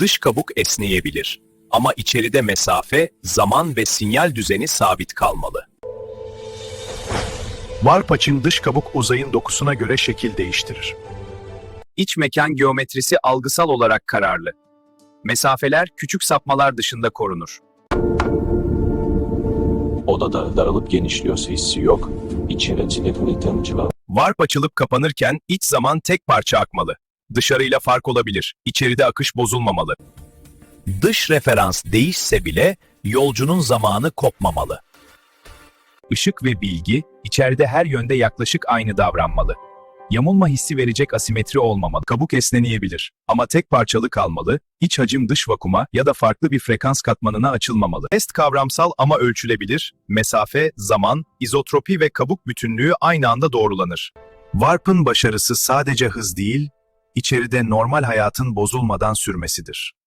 Dış kabuk esneyebilir ama içeride mesafe, zaman ve sinyal düzeni sabit kalmalı. Warp açın dış kabuk uzayın dokusuna göre şekil değiştirir. İç mekan geometrisi algısal olarak kararlı. Mesafeler küçük sapmalar dışında korunur. Odada daralıp genişliyorsa hissi yok. İçerisinde kuvvetlenciler Warp açılıp kapanırken iç zaman tek parça akmalı. Dışarıyla fark olabilir, içeride akış bozulmamalı. Dış referans değişse bile yolcunun zamanı kopmamalı. Işık ve bilgi içeride her yönde yaklaşık aynı davranmalı. Yamulma hissi verecek asimetri olmamalı. Kabuk esneneyebilir ama tek parçalı kalmalı, iç hacim dış vakuma ya da farklı bir frekans katmanına açılmamalı. Test kavramsal ama ölçülebilir, mesafe, zaman, izotropi ve kabuk bütünlüğü aynı anda doğrulanır. Warp'ın başarısı sadece hız değil, içeride normal hayatın bozulmadan sürmesidir.